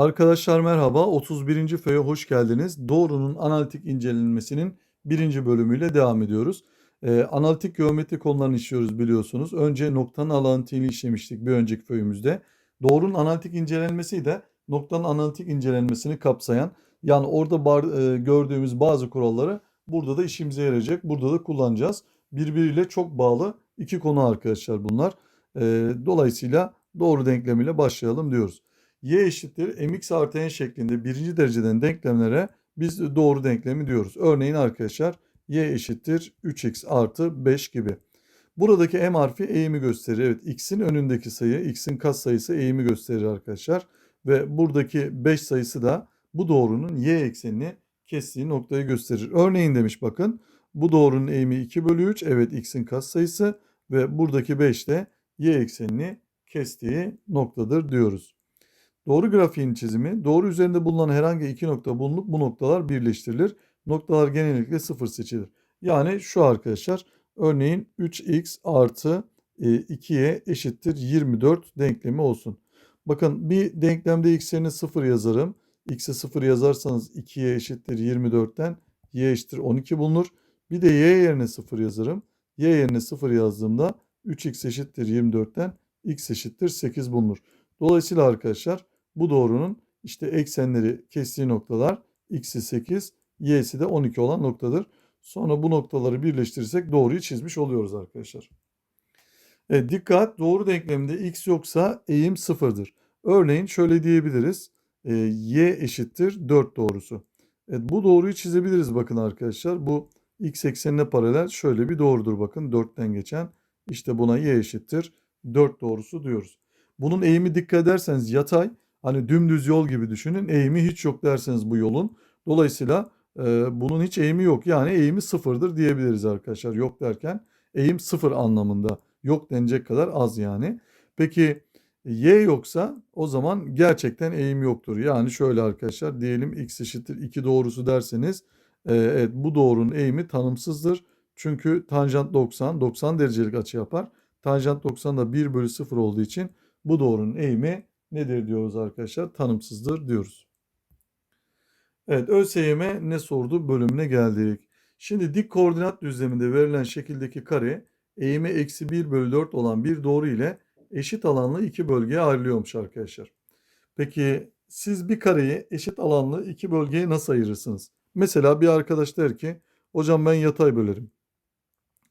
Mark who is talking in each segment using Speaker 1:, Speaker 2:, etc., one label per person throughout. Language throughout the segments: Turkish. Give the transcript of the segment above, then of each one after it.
Speaker 1: Arkadaşlar merhaba. 31. FE'ye hoş geldiniz. Doğrunun analitik incelenmesinin birinci bölümüyle devam ediyoruz. Ee, analitik geometri konularını işliyoruz biliyorsunuz. Önce noktanın analitiğini işlemiştik bir önceki föyümüzde. Doğrunun analitik incelenmesi de noktanın analitik incelenmesini kapsayan yani orada bar- e, gördüğümüz bazı kuralları burada da işimize yarayacak. Burada da kullanacağız. Birbiriyle çok bağlı iki konu arkadaşlar bunlar. Ee, dolayısıyla doğru denklemiyle başlayalım diyoruz y eşittir mx artı n şeklinde birinci dereceden denklemlere biz doğru denklemi diyoruz. Örneğin arkadaşlar y eşittir 3x artı 5 gibi. Buradaki m harfi eğimi gösterir. Evet x'in önündeki sayı x'in katsayısı eğimi gösterir arkadaşlar. Ve buradaki 5 sayısı da bu doğrunun y eksenini kestiği noktayı gösterir. Örneğin demiş bakın bu doğrunun eğimi 2 bölü 3. Evet x'in katsayısı ve buradaki 5 de y eksenini kestiği noktadır diyoruz. Doğru grafiğin çizimi, doğru üzerinde bulunan herhangi iki nokta bulunup bu noktalar birleştirilir. Noktalar genellikle sıfır seçilir. Yani şu arkadaşlar, örneğin 3x artı 2y eşittir 24 denklemi olsun. Bakın bir denklemde x yerine 0 yazarım. x'e 0 yazarsanız 2y eşittir 24'ten y eşittir 12 bulunur. Bir de y yerine 0 yazarım. y yerine 0 yazdığımda 3x eşittir 24'ten x eşittir 8 bulunur. Dolayısıyla arkadaşlar bu doğrunun işte eksenleri kestiği noktalar x'i 8, y'si de 12 olan noktadır. Sonra bu noktaları birleştirirsek doğruyu çizmiş oluyoruz arkadaşlar. Evet, dikkat doğru denkleminde x yoksa eğim sıfırdır. Örneğin şöyle diyebiliriz. E, y eşittir 4 doğrusu. Evet, bu doğruyu çizebiliriz bakın arkadaşlar. Bu x eksenine paralel şöyle bir doğrudur bakın 4'ten geçen. İşte buna y eşittir 4 doğrusu diyoruz. Bunun eğimi dikkat ederseniz yatay. Hani dümdüz yol gibi düşünün. Eğimi hiç yok derseniz bu yolun. Dolayısıyla e, bunun hiç eğimi yok. Yani eğimi sıfırdır diyebiliriz arkadaşlar. Yok derken eğim sıfır anlamında. Yok denecek kadar az yani. Peki y yoksa o zaman gerçekten eğim yoktur. Yani şöyle arkadaşlar diyelim x eşittir 2 doğrusu derseniz e, evet bu doğrunun eğimi tanımsızdır. Çünkü tanjant 90 90 derecelik açı yapar. Tanjant 90 da 1 bölü 0 olduğu için bu doğrunun eğimi nedir diyoruz arkadaşlar? Tanımsızdır diyoruz. Evet ÖSYM ne sordu bölümüne geldik. Şimdi dik koordinat düzleminde verilen şekildeki kare eğimi eksi 1 bölü 4 olan bir doğru ile eşit alanlı iki bölgeye ayrılıyormuş arkadaşlar. Peki siz bir kareyi eşit alanlı iki bölgeye nasıl ayırırsınız? Mesela bir arkadaş der ki hocam ben yatay bölerim.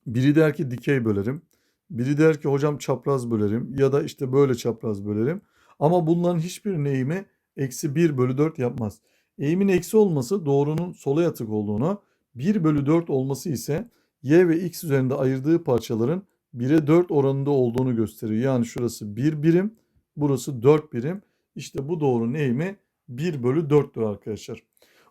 Speaker 1: Biri der ki dikey bölerim. Biri der ki hocam çapraz bölerim ya da işte böyle çapraz bölerim. Ama bunların hiçbirinin eğimi eksi 1 bölü 4 yapmaz. Eğimin eksi olması doğrunun sola yatık olduğunu, 1 bölü 4 olması ise y ve x üzerinde ayırdığı parçaların 1'e 4 oranında olduğunu gösteriyor. Yani şurası 1 birim, burası 4 birim. İşte bu doğrunun eğimi 1 bölü 4'tür arkadaşlar.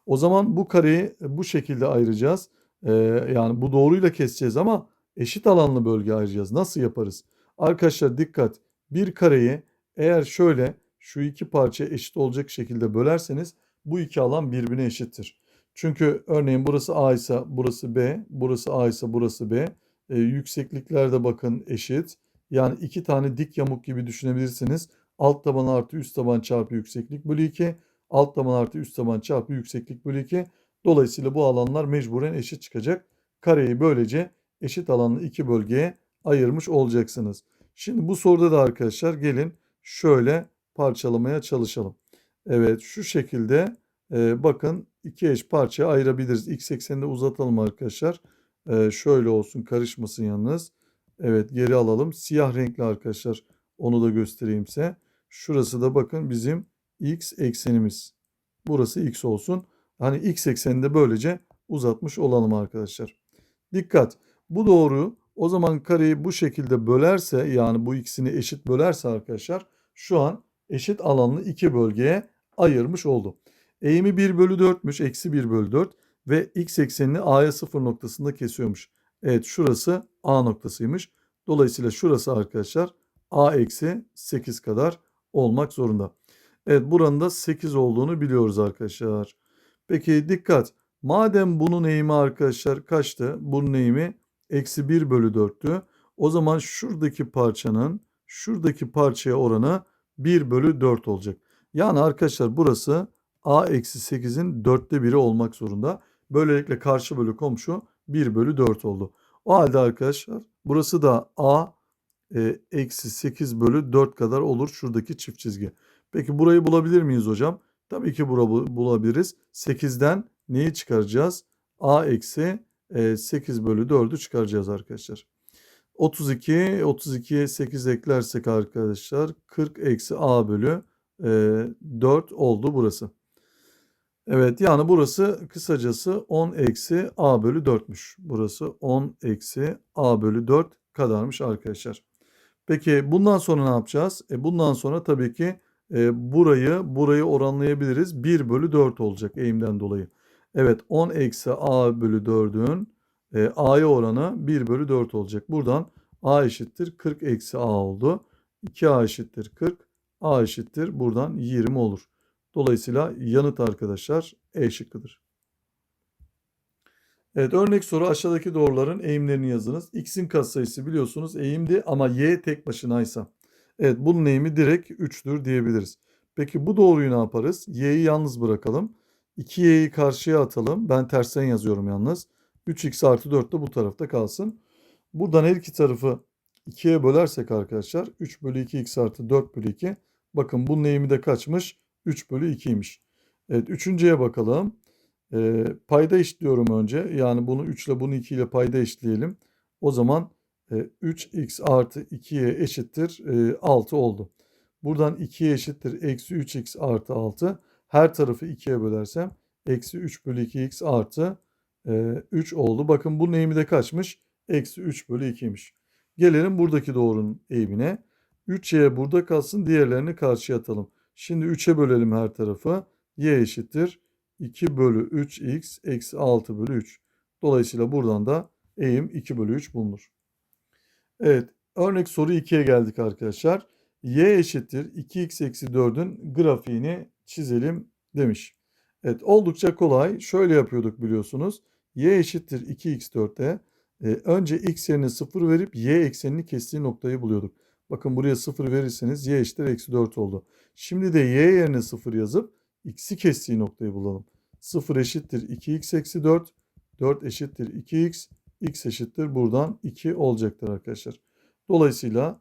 Speaker 1: O zaman bu kareyi bu şekilde ayıracağız. Ee, yani bu doğruyla keseceğiz ama eşit alanlı bölge ayıracağız. Nasıl yaparız? Arkadaşlar dikkat. Bir kareyi eğer şöyle şu iki parça eşit olacak şekilde bölerseniz bu iki alan birbirine eşittir. Çünkü örneğin burası A ise burası B, burası A ise burası B. E, yüksekliklerde bakın eşit. Yani iki tane dik yamuk gibi düşünebilirsiniz. Alt taban artı üst taban çarpı yükseklik bölü 2. Alt taban artı üst taban çarpı yükseklik bölü 2. Dolayısıyla bu alanlar mecburen eşit çıkacak. Kareyi böylece eşit alanlı iki bölgeye ayırmış olacaksınız. Şimdi bu soruda da arkadaşlar gelin şöyle parçalamaya çalışalım. Evet şu şekilde e, bakın iki eş parçaya ayırabiliriz. X eksenini uzatalım arkadaşlar. E, şöyle olsun karışmasın yalnız. Evet geri alalım. Siyah renkli arkadaşlar onu da göstereyim size. Şurası da bakın bizim x eksenimiz. Burası x olsun. Hani x eksenini de böylece uzatmış olalım arkadaşlar. Dikkat. Bu doğru. O zaman kareyi bu şekilde bölerse yani bu ikisini eşit bölerse arkadaşlar şu an eşit alanlı iki bölgeye ayırmış oldu. Eğimi 1 bölü 4'müş. Eksi 1 bölü 4 ve x eksenini a'ya 0 noktasında kesiyormuş. Evet şurası a noktasıymış. Dolayısıyla şurası arkadaşlar a eksi 8 kadar olmak zorunda. Evet buranın da 8 olduğunu biliyoruz arkadaşlar. Peki dikkat. Madem bunun eğimi arkadaşlar kaçtı? Bunun eğimi eksi 1 bölü 4'tü. O zaman şuradaki parçanın şuradaki parçaya oranı 1 bölü 4 olacak. Yani arkadaşlar burası a eksi 8'in dörtte biri olmak zorunda. Böylelikle karşı bölü komşu 1 bölü 4 oldu. O halde arkadaşlar burası da a e, eksi 8 bölü 4 kadar olur şuradaki çift çizgi. Peki burayı bulabilir miyiz hocam? Tabii ki bura bu- bulabiliriz. 8'den neyi çıkaracağız? a eksi e, 8 bölü 4'ü çıkaracağız arkadaşlar. 32, 32'ye 8 eklersek arkadaşlar 40 eksi a bölü e, 4 oldu burası. Evet yani burası kısacası 10 eksi a bölü 4'müş. Burası 10 eksi a bölü 4 kadarmış arkadaşlar. Peki bundan sonra ne yapacağız? E bundan sonra tabii ki e, burayı burayı oranlayabiliriz. 1 bölü 4 olacak eğimden dolayı. Evet 10 eksi a bölü 4'ün e, a'ya oranı 1 bölü 4 olacak. Buradan a eşittir 40 eksi a oldu. 2a eşittir 40. a eşittir buradan 20 olur. Dolayısıyla yanıt arkadaşlar E şıkkıdır. Evet örnek soru aşağıdaki doğruların eğimlerini yazınız. X'in katsayısı biliyorsunuz eğimdi ama Y tek başınaysa. Evet bunun eğimi direkt 3'tür diyebiliriz. Peki bu doğruyu ne yaparız? Y'yi yalnız bırakalım. 2Y'yi karşıya atalım. Ben tersten yazıyorum yalnız. 3X artı 4 de bu tarafta kalsın. Buradan her iki tarafı 2'ye bölersek arkadaşlar 3 bölü 2x artı 4 bölü 2. Bakın bunun eğimi de kaçmış? 3 bölü 2'ymiş. Evet üçüncüye bakalım. Ee, payda eşitliyorum önce. Yani bunu 3 ile bunu 2 ile payda eşitleyelim. O zaman e, 3x artı 2'ye eşittir e, 6 oldu. Buradan 2'ye eşittir eksi 3x artı 6. Her tarafı 2'ye bölersem eksi 3 bölü 2x artı e, 3 oldu. Bakın bunun eğimi de kaçmış? Eksi 3 bölü 2'ymiş. Gelelim buradaki doğrunun eğimine. 3y burada kalsın diğerlerini karşıya atalım. Şimdi 3'e bölelim her tarafı. y eşittir 2 bölü 3x eksi 6 bölü 3. Dolayısıyla buradan da eğim 2 bölü 3 bulunur. Evet örnek soru 2'ye geldik arkadaşlar. y eşittir 2x eksi 4'ün grafiğini çizelim demiş. Evet oldukça kolay. Şöyle yapıyorduk biliyorsunuz. y eşittir 2x4'te e, önce x yerine 0 verip y eksenini kestiği noktayı buluyorduk. Bakın buraya 0 verirseniz y eşittir eksi 4 oldu. Şimdi de y yerine 0 yazıp x'i kestiği noktayı bulalım. 0 eşittir 2x eksi 4. 4 eşittir 2x. x eşittir buradan 2 olacaktır arkadaşlar. Dolayısıyla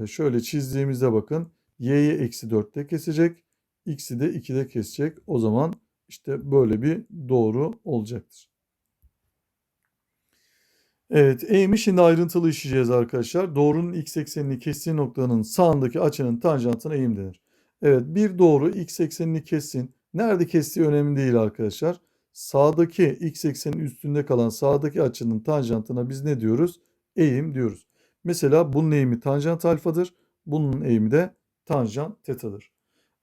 Speaker 1: e, şöyle çizdiğimizde bakın y'yi eksi 4'te kesecek. x'i de 2'de kesecek. O zaman işte böyle bir doğru olacaktır. Evet, eğimi şimdi ayrıntılı işleyeceğiz arkadaşlar. Doğrunun x eksenini kestiği noktanın sağındaki açının tanjantına eğim denir. Evet, bir doğru x eksenini kessin. Nerede kestiği önemli değil arkadaşlar. Sağdaki x eksenin üstünde kalan sağdaki açının tanjantına biz ne diyoruz? Eğim diyoruz. Mesela bunun eğimi tanjant alfadır. Bunun eğimi de tanjant tetadır.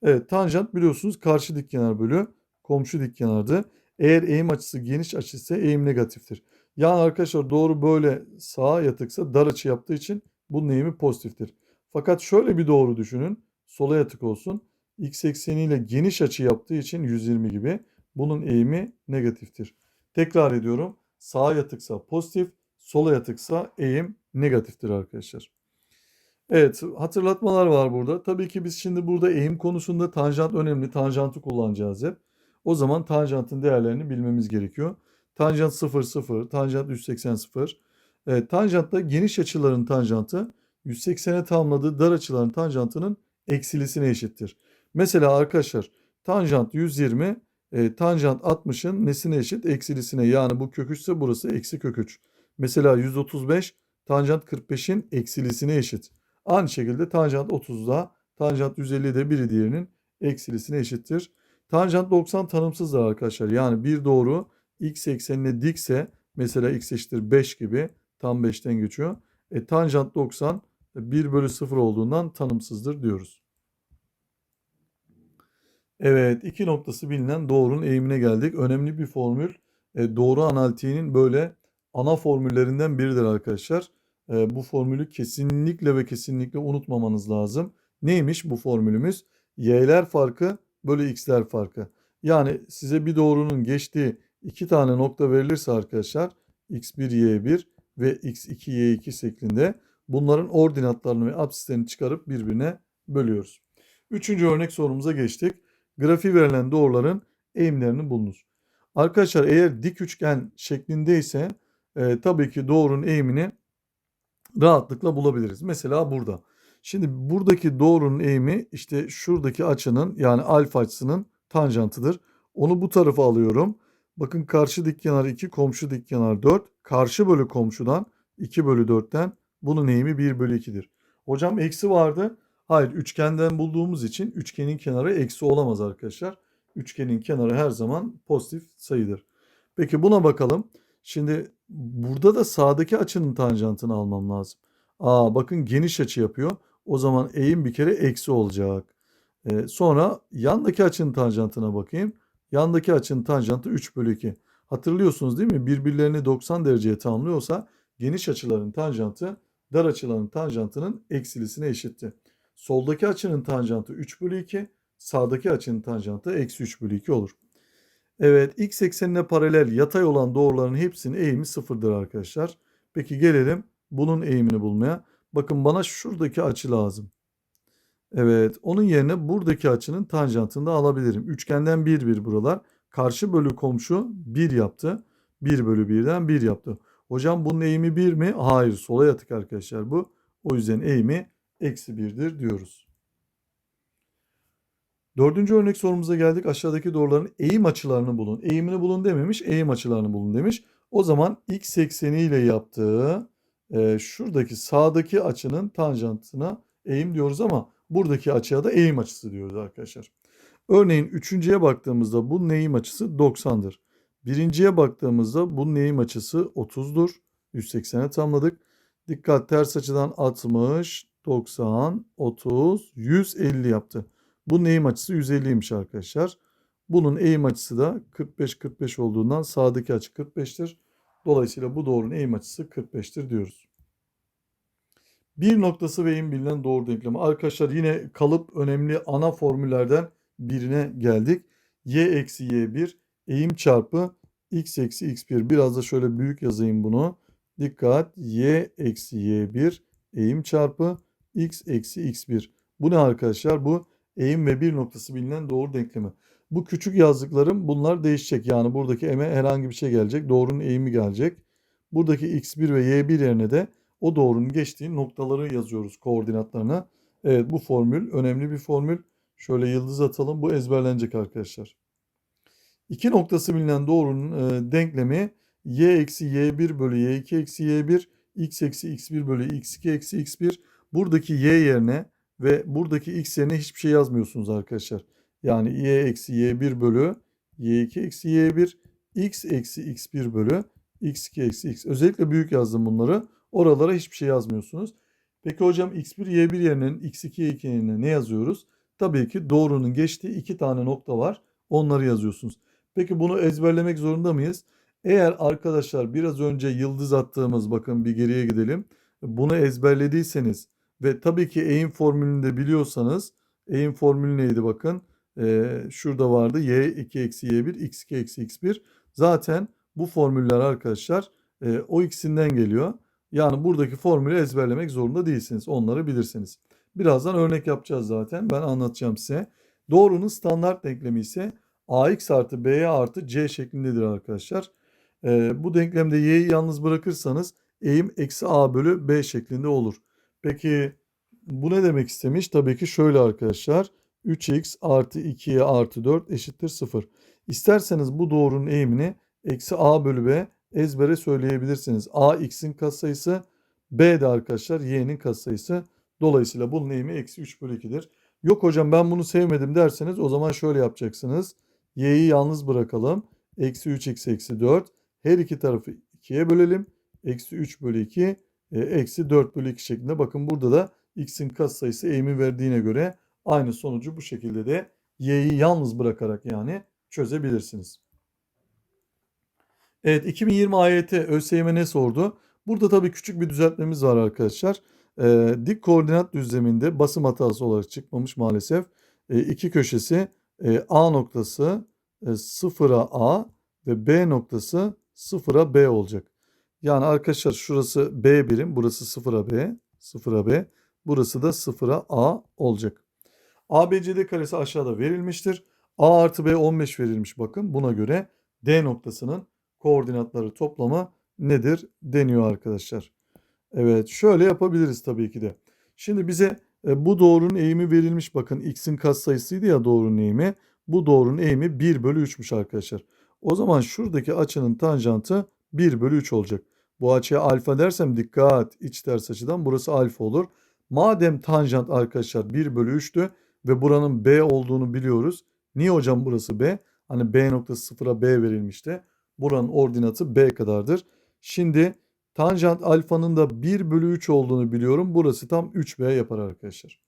Speaker 1: Evet, tanjant biliyorsunuz karşı dikkenar bölü komşu dikkenardı. Eğer eğim açısı geniş açı ise eğim negatiftir. Yani arkadaşlar doğru böyle sağa yatıksa dar açı yaptığı için bunun eğimi pozitiftir. Fakat şöyle bir doğru düşünün. Sola yatık olsun. X ekseniyle geniş açı yaptığı için 120 gibi bunun eğimi negatiftir. Tekrar ediyorum. Sağa yatıksa pozitif, sola yatıksa eğim negatiftir arkadaşlar. Evet hatırlatmalar var burada. Tabii ki biz şimdi burada eğim konusunda tanjant önemli. Tanjantı kullanacağız hep. O zaman tanjantın değerlerini bilmemiz gerekiyor. Tanjant 0 0, tanjant 180 0. E, tanjantta geniş açıların tanjantı 180'e tamamladığı dar açıların tanjantının eksilisine eşittir. Mesela arkadaşlar tanjant 120, e, tanjant 60'ın nesine eşit? Eksilisine. Yani bu kök 3 ise burası eksi kök 3. Mesela 135 tanjant 45'in eksilisine eşit. Aynı şekilde tanjant 30'da tanjant 150 de biri diğerinin eksilisine eşittir. Tanjant 90 tanımsızdır arkadaşlar. Yani bir doğru x eksenine dikse mesela x eşittir 5 gibi tam 5'ten geçiyor. E, tanjant 90 1 bölü 0 olduğundan tanımsızdır diyoruz. Evet iki noktası bilinen doğrunun eğimine geldik. Önemli bir formül. E, doğru analitiğinin böyle ana formüllerinden biridir arkadaşlar. E, bu formülü kesinlikle ve kesinlikle unutmamanız lazım. Neymiş bu formülümüz? Y'ler farkı bölü x'ler farkı. Yani size bir doğrunun geçtiği iki tane nokta verilirse arkadaşlar x1 y1 ve x2 y2 şeklinde bunların ordinatlarını ve absislerini çıkarıp birbirine bölüyoruz. Üçüncü örnek sorumuza geçtik. Grafiği verilen doğruların eğimlerini bulunuz. Arkadaşlar eğer dik üçgen şeklindeyse e, tabii ki doğrunun eğimini rahatlıkla bulabiliriz. Mesela burada. Şimdi buradaki doğrunun eğimi işte şuradaki açının yani alfa açısının tanjantıdır. Onu bu tarafa alıyorum. Bakın karşı dik kenar 2, komşu dik kenar 4. Karşı bölü komşudan 2 bölü 4'ten bunun eğimi 1 bölü 2'dir. Hocam eksi vardı. Hayır üçgenden bulduğumuz için üçgenin kenarı eksi olamaz arkadaşlar. Üçgenin kenarı her zaman pozitif sayıdır. Peki buna bakalım. Şimdi burada da sağdaki açının tanjantını almam lazım. Aa bakın geniş açı yapıyor. O zaman eğim bir kere eksi olacak. Ee, sonra yandaki açının tanjantına bakayım. Yandaki açının tanjantı 3 bölü 2. Hatırlıyorsunuz değil mi? Birbirlerini 90 dereceye tamamlıyorsa geniş açıların tanjantı dar açıların tanjantının eksilisine eşitti. Soldaki açının tanjantı 3 bölü 2. Sağdaki açının tanjantı eksi 3 bölü 2 olur. Evet x eksenine paralel yatay olan doğruların hepsinin eğimi sıfırdır arkadaşlar. Peki gelelim bunun eğimini bulmaya. Bakın bana şuradaki açı lazım. Evet onun yerine buradaki açının tanjantını da alabilirim. Üçgenden 1 1 buralar. Karşı bölü komşu 1 yaptı. 1 bölü 1'den 1 yaptı. Hocam bunun eğimi 1 mi? Hayır sola yatık arkadaşlar bu. O yüzden eğimi eksi 1'dir diyoruz. Dördüncü örnek sorumuza geldik. Aşağıdaki doğruların eğim açılarını bulun. Eğimini bulun dememiş, eğim açılarını bulun demiş. O zaman x ekseniyle yaptığı e, şuradaki sağdaki açının tanjantına eğim diyoruz ama buradaki açıya da eğim açısı diyoruz arkadaşlar. Örneğin üçüncüye baktığımızda bunun eğim açısı 90'dır. Birinciye baktığımızda bunun eğim açısı 30'dur. 180'e tamladık. Dikkat ters açıdan 60, 90, 30, 150 yaptı. Bunun eğim açısı 150'ymiş arkadaşlar. Bunun eğim açısı da 45-45 olduğundan sağdaki açı 45'tir. Dolayısıyla bu doğrunun eğim açısı 45'tir diyoruz. Bir noktası ve eğim bilinen doğru denklemi. Arkadaşlar yine kalıp önemli ana formüllerden birine geldik. y eksi y1 eğim çarpı x eksi x1. Biraz da şöyle büyük yazayım bunu. Dikkat y eksi y1 eğim çarpı x eksi x1. Bu ne arkadaşlar? Bu eğim ve bir noktası bilinen doğru denklemi. Bu küçük yazdıklarım bunlar değişecek. Yani buradaki m'e herhangi bir şey gelecek. Doğrunun eğimi gelecek. Buradaki x1 ve y1 yerine de o doğrunun geçtiği noktaları yazıyoruz koordinatlarına. Evet bu formül önemli bir formül. Şöyle yıldız atalım. Bu ezberlenecek arkadaşlar. İki noktası bilinen doğrunun e, denklemi y eksi y1 bölü y2 eksi y1 x eksi x1 bölü x2 eksi x1 buradaki y yerine ve buradaki x yerine hiçbir şey yazmıyorsunuz arkadaşlar. Yani y eksi y1 bölü y2 eksi y1 x eksi x1 bölü x2 eksi x. Özellikle büyük yazdım bunları. Oralara hiçbir şey yazmıyorsunuz. Peki hocam x1 y1 yerine x2 y2 yerine ne yazıyoruz? Tabii ki doğrunun geçtiği iki tane nokta var. Onları yazıyorsunuz. Peki bunu ezberlemek zorunda mıyız? Eğer arkadaşlar biraz önce yıldız attığımız bakın bir geriye gidelim. Bunu ezberlediyseniz ve tabii ki eğim formülünü de biliyorsanız eğim formülü neydi bakın. Ee, şurada vardı y2 eksi y1 x2 eksi x1. Zaten bu formüller arkadaşlar e, o ikisinden geliyor. Yani buradaki formülü ezberlemek zorunda değilsiniz. Onları bilirsiniz. Birazdan örnek yapacağız zaten. Ben anlatacağım size. Doğrunun standart denklemi ise ax artı b artı c şeklindedir arkadaşlar. Ee, bu denklemde y'yi yalnız bırakırsanız eğim eksi a bölü b şeklinde olur. Peki bu ne demek istemiş? Tabii ki şöyle arkadaşlar. 3x artı 2y artı 4 eşittir 0. İsterseniz bu doğrunun eğimini eksi a bölü b ezbere söyleyebilirsiniz. a x'in katsayısı b de arkadaşlar y'nin katsayısı. Dolayısıyla bunun eğimi eksi 3 bölü 2'dir. Yok hocam ben bunu sevmedim derseniz o zaman şöyle yapacaksınız. y'yi yalnız bırakalım. Eksi 3x eksi 4. Her iki tarafı 2'ye bölelim. Eksi 3 bölü 2 e, eksi 4 bölü 2 şeklinde. Bakın burada da x'in katsayısı eğimi verdiğine göre aynı sonucu bu şekilde de y'yi yalnız bırakarak yani çözebilirsiniz. Evet 2020 AYT ÖSYM ne sordu? Burada tabii küçük bir düzeltmemiz var arkadaşlar. Ee, dik koordinat düzleminde basım hatası olarak çıkmamış maalesef. Ee, iki köşesi e, A noktası e, 0'a A ve B noktası 0'a B olacak. Yani arkadaşlar şurası B birim, burası 0'a B, 0'a B. Burası da 0'a A olacak. ABCD karesi aşağıda verilmiştir. A artı B 15 verilmiş bakın. Buna göre D noktasının koordinatları toplamı nedir deniyor arkadaşlar. Evet şöyle yapabiliriz tabii ki de. Şimdi bize e, bu doğrunun eğimi verilmiş. Bakın x'in katsayısıydı ya doğrunun eğimi. Bu doğrunun eğimi 1 bölü 3'müş arkadaşlar. O zaman şuradaki açının tanjantı 1 bölü 3 olacak. Bu açıya alfa dersem dikkat iç ters açıdan burası alfa olur. Madem tanjant arkadaşlar 1 bölü 3'tü ve buranın B olduğunu biliyoruz. Niye hocam burası B? Hani B noktası sıfıra B verilmişti. Buranın ordinatı B kadardır. Şimdi tanjant alfanın da 1 bölü 3 olduğunu biliyorum. Burası tam 3B yapar arkadaşlar.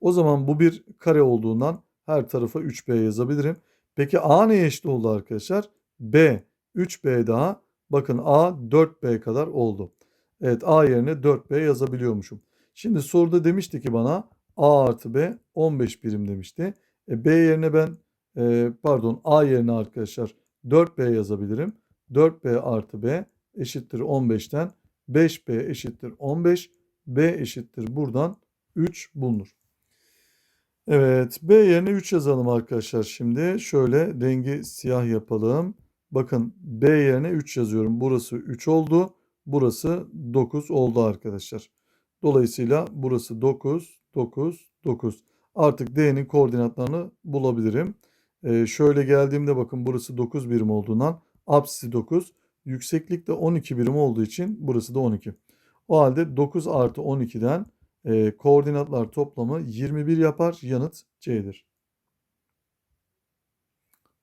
Speaker 1: O zaman bu bir kare olduğundan her tarafa 3B yazabilirim. Peki A neye eşit oldu arkadaşlar? B 3B daha. Bakın A 4B kadar oldu. Evet A yerine 4B yazabiliyormuşum. Şimdi soruda demişti ki bana A artı B 15 birim demişti. E, B yerine ben e, pardon A yerine arkadaşlar 4B yazabilirim. 4B artı B eşittir 15'ten 5B eşittir 15. B eşittir buradan 3 bulunur. Evet B yerine 3 yazalım arkadaşlar şimdi. Şöyle rengi siyah yapalım. Bakın B yerine 3 yazıyorum. Burası 3 oldu. Burası 9 oldu arkadaşlar. Dolayısıyla burası 9, 9, 9. Artık D'nin koordinatlarını bulabilirim. Ee, şöyle geldiğimde bakın burası 9 birim olduğundan apsisi 9. Yükseklik de 12 birim olduğu için burası da 12. O halde 9 artı 12'den e, koordinatlar toplamı 21 yapar. Yanıt C'dir.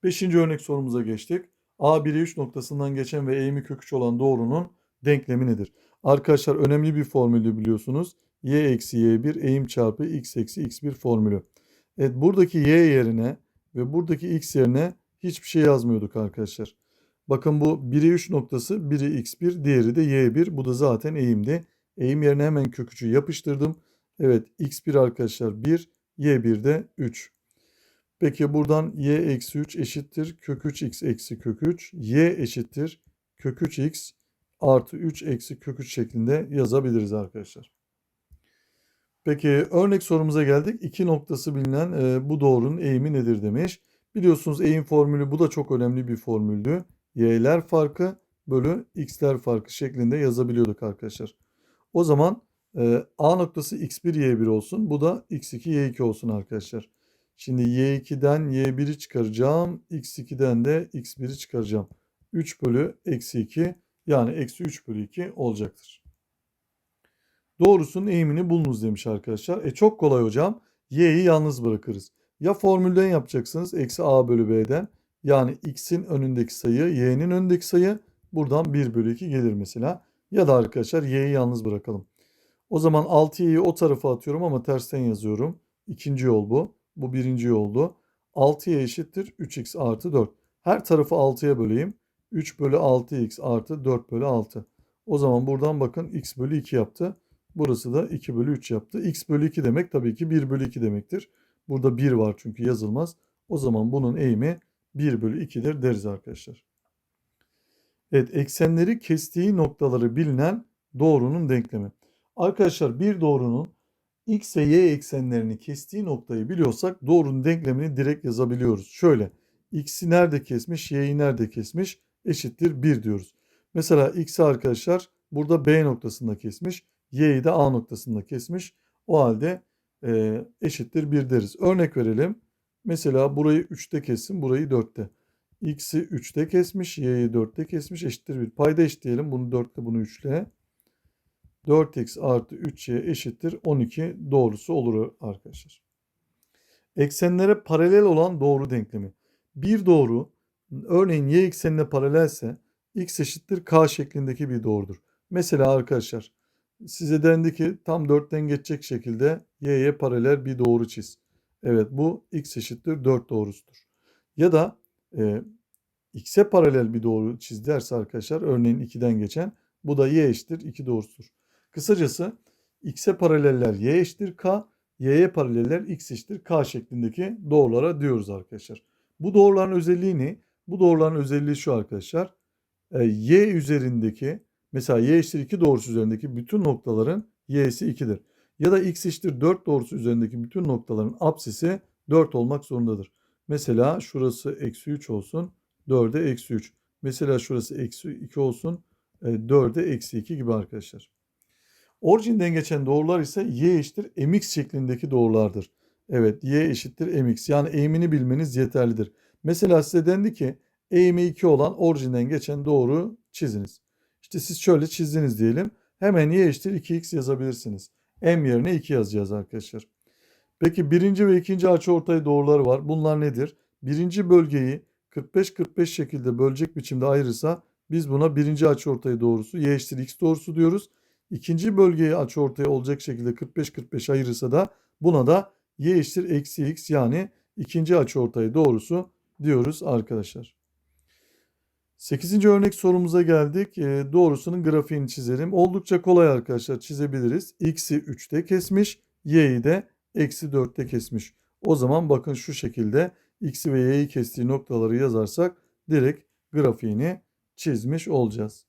Speaker 1: Beşinci örnek sorumuza geçtik. A 1'e 3 noktasından geçen ve eğimi kök 3 olan doğrunun denklemi nedir? Arkadaşlar önemli bir formülü biliyorsunuz. Y eksi y1 eğim çarpı x eksi x1 formülü. Evet buradaki y yerine ve buradaki x yerine hiçbir şey yazmıyorduk arkadaşlar. Bakın bu 1'e 3 noktası biri x1 diğeri de y1 bu da zaten eğimdi. Eğim yerine hemen kök 3'ü yapıştırdım. Evet x1 arkadaşlar 1 y1 de 3. Peki buradan y eksi 3 eşittir kök 3x eksi kök 3 y eşittir kök 3x artı 3 eksi kök 3 şeklinde yazabiliriz arkadaşlar. Peki örnek sorumuza geldik. İki noktası bilinen e, bu doğrunun eğimi nedir demiş. Biliyorsunuz eğim formülü bu da çok önemli bir formüldü. Y'ler farkı bölü x'ler farkı şeklinde yazabiliyorduk arkadaşlar. O zaman e, A noktası x1 y1 olsun. Bu da x2 y2 olsun arkadaşlar. Şimdi y2'den y1'i çıkaracağım. x2'den de x1'i çıkaracağım. 3 bölü eksi 2 yani eksi 3 bölü 2 olacaktır. Doğrusunun eğimini bulunuz demiş arkadaşlar. E çok kolay hocam. Y'yi yalnız bırakırız. Ya formülden yapacaksınız. Eksi a bölü b'den. Yani x'in önündeki sayı y'nin önündeki sayı. Buradan 1 bölü 2 gelir mesela. Ya da arkadaşlar y'yi yalnız bırakalım. O zaman 6y'yi o tarafa atıyorum ama tersten yazıyorum. İkinci yol bu. Bu birinci yoldu. 6y eşittir 3x artı 4. Her tarafı 6'ya böleyim. 3 bölü 6x artı 4 bölü 6. O zaman buradan bakın x bölü 2 yaptı. Burası da 2 bölü 3 yaptı. x bölü 2 demek tabii ki 1 bölü 2 demektir. Burada 1 var çünkü yazılmaz. O zaman bunun eğimi 1 bölü 2'dir deriz arkadaşlar. Evet eksenleri kestiği noktaları bilinen doğrunun denklemi. Arkadaşlar bir doğrunun x ve y eksenlerini kestiği noktayı biliyorsak doğrunun denklemini direkt yazabiliyoruz. Şöyle x'i nerede kesmiş y'yi nerede kesmiş eşittir 1 diyoruz. Mesela x'i arkadaşlar burada B noktasında kesmiş. Y'yi de A noktasında kesmiş. O halde e, eşittir 1 deriz. Örnek verelim. Mesela burayı 3'te kessin, burayı 4'te. X'i 3'te kesmiş, Y'yi 4'te kesmiş eşittir 1. Payda eşitleyelim. Bunu 4'te, bunu 3'le. 4x artı 3y eşittir 12 doğrusu olur arkadaşlar. Eksenlere paralel olan doğru denklemi. Bir doğru örneğin y eksenine paralelse x eşittir k şeklindeki bir doğrudur. Mesela arkadaşlar size dendi ki tam dörtten geçecek şekilde y'ye paralel bir doğru çiz. Evet bu x eşittir 4 doğrusudur. Ya da e, x'e paralel bir doğru çiz derse arkadaşlar örneğin 2'den geçen bu da y eşittir 2 doğrusudur. Kısacası x'e paraleller y eşittir k, y'ye paraleller x eşittir k şeklindeki doğrulara diyoruz arkadaşlar. Bu doğruların özelliği ne? Bu doğruların özelliği şu arkadaşlar. E, y üzerindeki mesela y eşittir 2 doğrusu üzerindeki bütün noktaların y'si 2'dir. Ya da x eşittir 4 doğrusu üzerindeki bütün noktaların apsisi 4 olmak zorundadır. Mesela şurası eksi 3 olsun. 4'e eksi 3. Mesela şurası eksi 2 olsun. 4'e eksi 2 gibi arkadaşlar. Orijinden geçen doğrular ise y eşittir mx şeklindeki doğrulardır. Evet y eşittir mx yani eğimini bilmeniz yeterlidir. Mesela size dendi ki eğimi 2 olan orijinden geçen doğru çiziniz. İşte siz şöyle çizdiniz diyelim. Hemen y eşittir 2x yazabilirsiniz. M yerine 2 yazacağız arkadaşlar. Peki birinci ve ikinci açıortay doğruları var. Bunlar nedir? Birinci bölgeyi 45-45 şekilde bölecek biçimde ayırırsa biz buna birinci açıortay doğrusu y eşittir x doğrusu diyoruz. İkinci bölgeyi açıortay olacak şekilde 45-45 ayırırsa da buna da y eşittir eksi x yani ikinci açıortay doğrusu diyoruz arkadaşlar. 8. örnek sorumuza geldik. E, doğrusunun grafiğini çizelim. Oldukça kolay arkadaşlar çizebiliriz. X'i 3'te kesmiş, Y'yi de eksi 4'te kesmiş. O zaman bakın şu şekilde X'i ve Y'yi kestiği noktaları yazarsak direkt grafiğini çizmiş olacağız.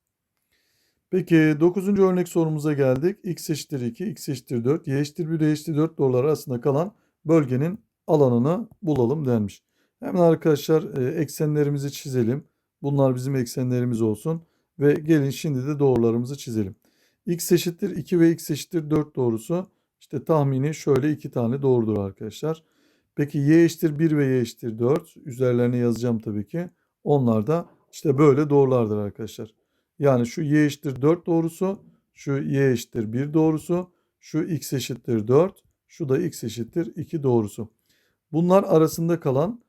Speaker 1: Peki 9. örnek sorumuza geldik. X eşittir 2, X eşittir 4, Y eşittir 1, Y eşittir 4 doğrular arasında kalan bölgenin alanını bulalım denmiş. Hemen arkadaşlar e, eksenlerimizi çizelim. Bunlar bizim eksenlerimiz olsun. Ve gelin şimdi de doğrularımızı çizelim. X eşittir 2 ve X eşittir 4 doğrusu. İşte tahmini şöyle iki tane doğrudur arkadaşlar. Peki Y eşittir 1 ve Y eşittir 4. Üzerlerine yazacağım tabii ki. Onlar da işte böyle doğrulardır arkadaşlar. Yani şu Y eşittir 4 doğrusu, şu Y eşittir 1 doğrusu, şu X eşittir 4, şu da X eşittir 2 doğrusu. Bunlar arasında kalan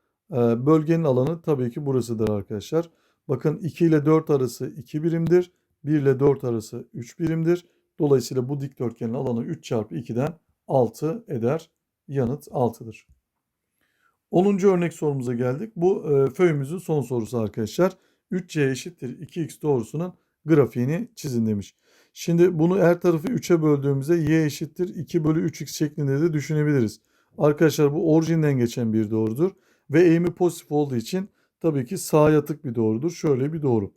Speaker 1: bölgenin alanı tabii ki burasıdır arkadaşlar. Bakın 2 ile 4 arası 2 birimdir. 1 ile 4 arası 3 birimdir. Dolayısıyla bu dikdörtgenin alanı 3 çarpı 2'den 6 eder. Yanıt 6'dır. 10. örnek sorumuza geldik. Bu e, föyümüzün son sorusu arkadaşlar. 3c eşittir 2x doğrusunun grafiğini çizin demiş. Şimdi bunu her tarafı 3'e böldüğümüzde y eşittir 2 bölü 3x şeklinde de düşünebiliriz. Arkadaşlar bu orijinden geçen bir doğrudur. Ve eğimi pozitif olduğu için tabii ki sağa yatık bir doğrudur. Şöyle bir doğru.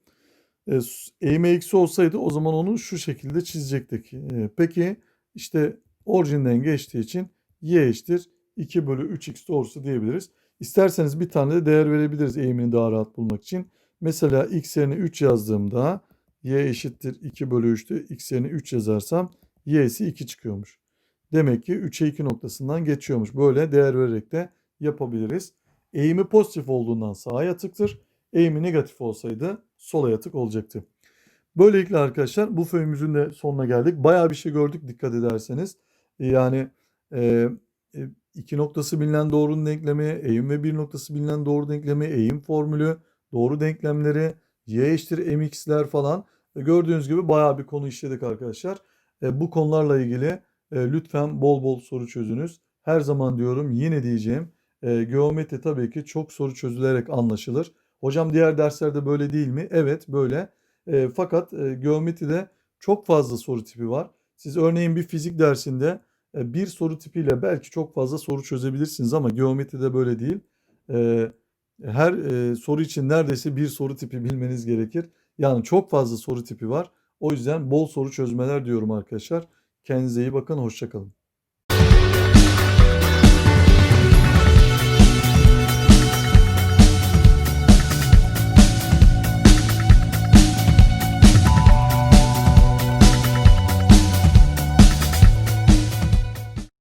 Speaker 1: E, eğimi eksi olsaydı o zaman onu şu şekilde çizecektik. E, peki işte orijinden geçtiği için y eşittir 2 bölü 3x doğrusu diyebiliriz. İsterseniz bir tane de değer verebiliriz eğimini daha rahat bulmak için. Mesela x yerine 3 yazdığımda y eşittir 2 bölü 3'te x yerine 3 yazarsam y'si 2 çıkıyormuş. Demek ki 3'e 2 noktasından geçiyormuş. Böyle değer vererek de yapabiliriz. Eğimi pozitif olduğundan sağa yatıktır. Eğimi negatif olsaydı sola yatık olacaktı. Böylelikle arkadaşlar bu föyümüzün de sonuna geldik. Bayağı bir şey gördük dikkat ederseniz. Yani e, iki noktası bilinen doğrunun denklemi, eğim ve bir noktası bilinen doğru denklemi, eğim formülü, doğru denklemleri, y eşittir mx'ler falan. E, gördüğünüz gibi bayağı bir konu işledik arkadaşlar. E, bu konularla ilgili e, lütfen bol bol soru çözünüz. Her zaman diyorum yine diyeceğim. E, geometri tabii ki çok soru çözülerek anlaşılır. Hocam diğer derslerde böyle değil mi? Evet böyle. E, fakat e, geometride çok fazla soru tipi var. Siz örneğin bir fizik dersinde e, bir soru tipiyle belki çok fazla soru çözebilirsiniz ama geometride böyle değil. E, her e, soru için neredeyse bir soru tipi bilmeniz gerekir. Yani çok fazla soru tipi var. O yüzden bol soru çözmeler diyorum arkadaşlar. Kendinize iyi bakın. Hoşçakalın.